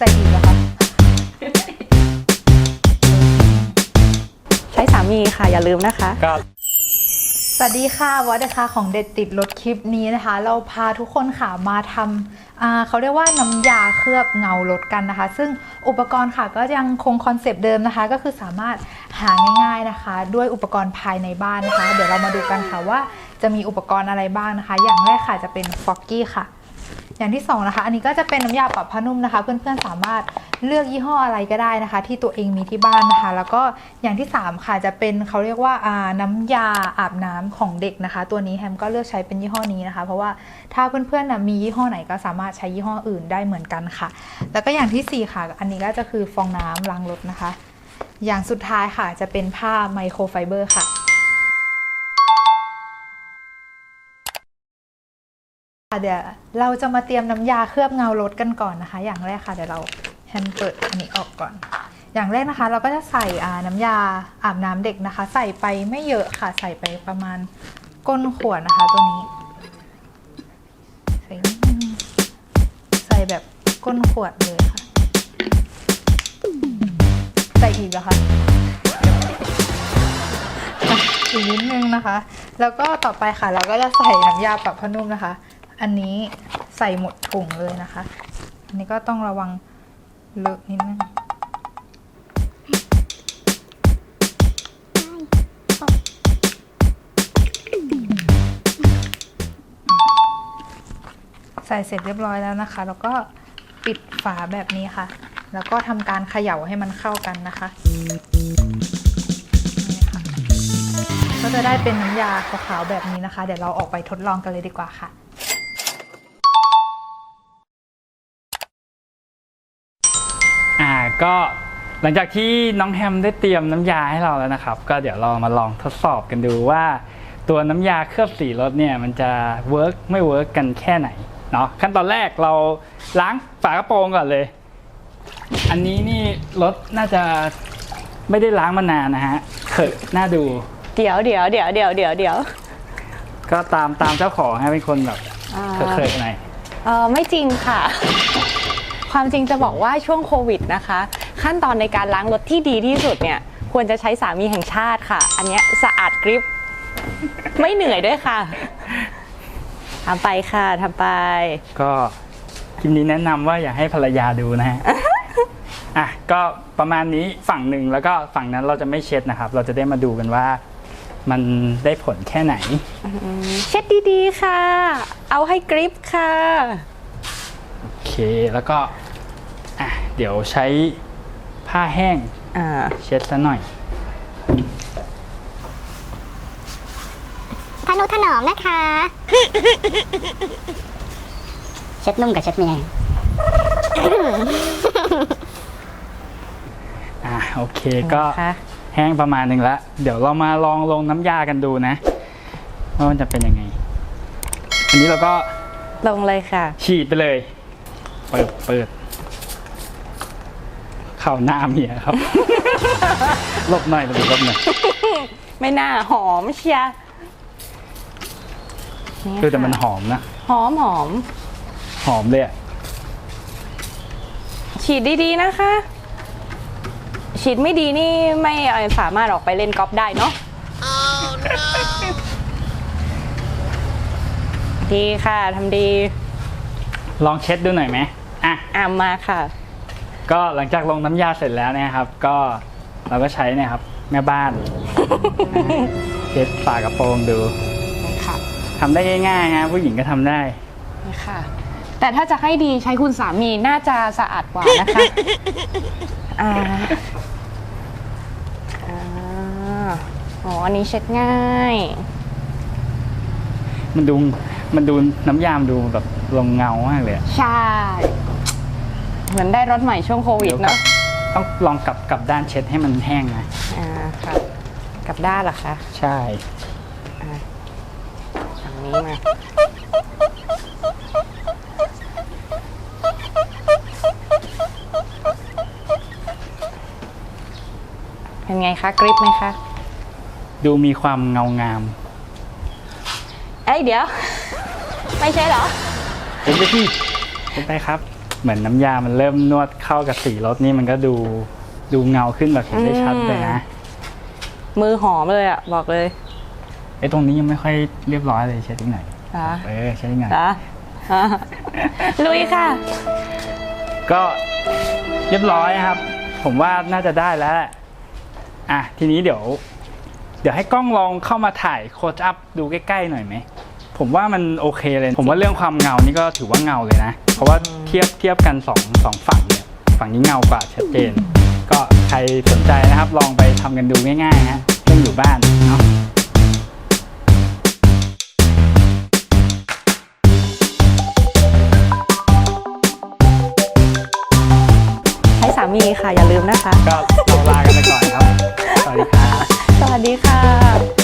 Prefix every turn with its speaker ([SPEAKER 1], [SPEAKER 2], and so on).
[SPEAKER 1] นะคะใช้สามีค่ะอย่าลืมนะคะ
[SPEAKER 2] ก็
[SPEAKER 1] สวัสดีค่ะวัดนะคะของเด็ดติดรถคลิปนี้นะคะ เราพาทุกคนค่ะมาทำอ่าเขาเรียกว่าน้ำยาเคลือบเงารถกันนะคะ ซึ่งอุปกรณ์ค่ะก็ยังคงคอนเซปต์เดิมนะคะ ก็คือสามารถหาง่ายๆนะคะ ด้วยอุปกรณ์ภายในบ้านนะคะ เดี๋ยวเรามาดูกันค่ะว่าจะมีอุปกรณ์อะไรบ้างนะคะ อย่างแรกค่ะจะเป็นฟอกกี้ค่ะ อย่างที่สองนะคะอันนี้ก็จะเป็นน้ำยาปรับผ้านุ่มนะคะ เพื่อนๆสามารถเลือกยี่ห้ออะไรก็ได้นะคะ ที่ตัวเองมีที่บ้านนะคะ แล้วก็อย่างที่สามค่ะจะเป็นเขาเรียกว่าน้ำยาอาบน้ำของเด็กนะคะ ตัวนี้แฮมก็เลือกใช้เป็นยี่ห้อนี้นะคะ เพราะว่าถ้าเพื่อนๆนะมียี่ห้อไหนก็สามารถใช้ยี่ห้ออื่นได้เหมือนกันค่ะ แล้วก็อย่างที่สี่ค่ะ อันนี้ก็จะคือฟองน้ำล้างรถนะคะ อย่างสุดท้ายค่ะจะเป็นผ้าไมโครไฟเบอร์ค่ะ ค่ะเดี๋ยวเราจะมาเตรียมน้ำยาเคลือบเงารถกันก่อนนะคะ อย่างแรกค่ะเดี๋ยวเราแฮนด์เปิดอันนี้ออกก่อน อย่างแรกนะคะ เราก็จะใส่อ่าน้ำยาอาบน้ำเด็กนะคะ ใส่ไปไม่เยอะค่ะ ใส่ไปประมาณก้นขวดนะคะตัวนี้ ใส่ใส่แบบก้นขวดเลยค่ะ ใส่อีกเหรอคะอีกนิดนึงนะคะ แล้วก็ต่อไปค่ะ เราก็จะใส่น้ำยาปรับผ้านุ่มนะคะ อันนี้ใส่หมดถุงเลยนะคะ อันนี้ก็ต้องระวังเลอะนิดนึงใส่เสร็จเรียบร้อยแล้วนะคะ แล้วก็ปิดฝาแบบนี้ค่ะ แล้วก็ทำการเขย่าให้มันเข้ากันนะคะก็จะได้เป็นน้ำยาขาวๆแบบนี้นะคะ เดี๋ยวเราออกไปทดลองกันเลยดีกว่าค่ะ
[SPEAKER 2] ก็หลังจากที่น้องแฮมได้เตรียมน้ำยาให้เราแล้วนะครับ ก็เดี๋ยวเรามาลองทดสอบกันดูว่า ตัวน้ำยาเคลือบสีรถเนี่ยมันจะเวิร์กไม่เวิร์กกันแค่ไหนเนาะขั้นตอนแรกเราล้างฝากระโปรงก่อนเลย อันนี้นี่รถน่าจะไม่ได้ล้างมานานนะฮะเขิดน่าดู
[SPEAKER 3] เดี๋ยวเดี๋ยวเดี๋ยวเดี๋ยวเดี๋ยวเดี๋ยว
[SPEAKER 2] ก็ตามตามเจ้าของฮะเป็นคนแบบ
[SPEAKER 3] อ่า
[SPEAKER 2] เคยๆหน่อย
[SPEAKER 3] เออไม่จริงค่ะ ความจริงจะบอกว่าช่วงโควิดนะคะ ขั้นตอนในการล้างรถที่ดีที่สุดเนี่ยควรจะใช้สามีแห่งชาติค่ะ อันเนี้ยสะอาดกริบไม่เหนื่อยด้วยค่ะทำไปค่ะทำไป
[SPEAKER 2] ก็คลิปนี้แนะนำว่าอย่าให้ภรรยาดูนะฮะอะก็ประมาณนี้ฝั่งหนึ่งแล้วก็ฝั่งนั้นเราจะไม่เช็ดนะครับ เราจะได้มาดูกันว่ามันได้ผลแค่ไหน
[SPEAKER 3] เช็ดดีๆค่ะ เอาให้กริบค่ะ
[SPEAKER 2] โอเค แล้วก็อะเดี๋ยวใช้ผ้าแห้ง
[SPEAKER 3] อ่า
[SPEAKER 2] เช็ดซะหน่อย
[SPEAKER 4] ทนุถนอมนะคะ เช็ดนุ่มกับเช็ดเมีย
[SPEAKER 2] อะโอเคก็
[SPEAKER 3] ค่ะ
[SPEAKER 2] แห้งประมาณหนึ่งแล้วเดี๋ยวเรามาลองลงน้ำยากันดูนะว่ามันจะเป็นยังไง อันนี้เราก็
[SPEAKER 3] ลงเลยค่ะ
[SPEAKER 2] ฉีดไปเลย เปิดเปิดเข่าหน้าเมียครับหลบหน่อยหลบหน่อยหลบหน่อย
[SPEAKER 3] ไม่น่าหอมเชียร์
[SPEAKER 2] เออแต่มันหอมนะ
[SPEAKER 3] หอมหอม
[SPEAKER 2] หอมเลยอะ
[SPEAKER 3] ฉีดดีๆนะคะ ฉีดไม่ดีนี่ไม่เอ่อสามารถออกไปเล่นกอล์ฟได้เนาะดีค่ะทำดี
[SPEAKER 2] ลองเช็ดดูหน่อยไหม อะ
[SPEAKER 3] อ่ามาค่ะ
[SPEAKER 2] ก็หลังจากลงน้ำยาเสร็จแล้วเนะครับ ก็เราก็ใช้เนะครับ แม่บ้านเช็ดฝากระโปรงดู
[SPEAKER 3] นี่ค่ะ
[SPEAKER 2] ทำได้ง่ายๆฮะผู้หญิงก็ทำได้
[SPEAKER 3] นี่ค่ะ แต่ถ้าจะให้ดีใช้คุณสามีน่าจะสะอาดกว่านะคะอ่าอ่าอ๋ออันนี้เช็ดง่าย
[SPEAKER 2] มันดูมันดูน้ำยามนดูแบบลงเงามากเลยอะ
[SPEAKER 3] ใช่ เหมือนได้รถใหม่ช่วงโควิด
[SPEAKER 2] เดี๋ยวกลั
[SPEAKER 3] เนาะ
[SPEAKER 2] บต้องลองกลับกลับด้านเช็ดให้มันแห้งนะ
[SPEAKER 3] อ่าค่ะกลับด้านเหรอคะ
[SPEAKER 2] ใช่
[SPEAKER 3] ฝั่งนี้มาเป็นไงคะกริปไหมคะ
[SPEAKER 2] ดูมีความเงางาม
[SPEAKER 3] เอ้ยเดี๋ยว ไม่ใช่เหรอ
[SPEAKER 2] เป็นไปที่เป็นไปครับ เหมือนน้ำยามันเริ่มนวดเข้ากับสีรถนี่มันก็ดูดูเงาขึ้นแบบเห็นได้ชัดเลยนะ
[SPEAKER 3] มือหอมเลยอะ บอกเลย
[SPEAKER 2] ไอ้ตรงนี้ยังไม่ค่อยเรียบร้อยเลยเช็ดอีกหน่อย
[SPEAKER 3] นะ
[SPEAKER 2] เออเช็ดอีกหน่อย
[SPEAKER 3] นะอะลุยค่ะ
[SPEAKER 2] ก็เรียบร้อยครับ ผมว่าน่าจะได้แล้วแหละอะทีนี้เดี๋ยว เดี๋ยวให้กล้องลองเข้ามาถ่ายโคชอัพดูใกล้ๆหน่อยไหม ผมว่ามันโอเคเลย ผมว่าเรื่องความเงานี่ก็ถือว่าเงาเลยนะ เพราะว่าเทียบเทียบกันสองสองฝั่งเนี่ยฝั่งนี้เงากว่าชัดเจน ก็ใครสนใจนะครับลองไปทำกันดูง่ายๆฮะเรื่องอยู่บ้านเนาะ
[SPEAKER 3] ให้สามีค่ะอย่าลืมนะคะ
[SPEAKER 2] ก็เราลากันไปก่อนครับ สวัสดีครับ
[SPEAKER 3] สวัสดีค่ะ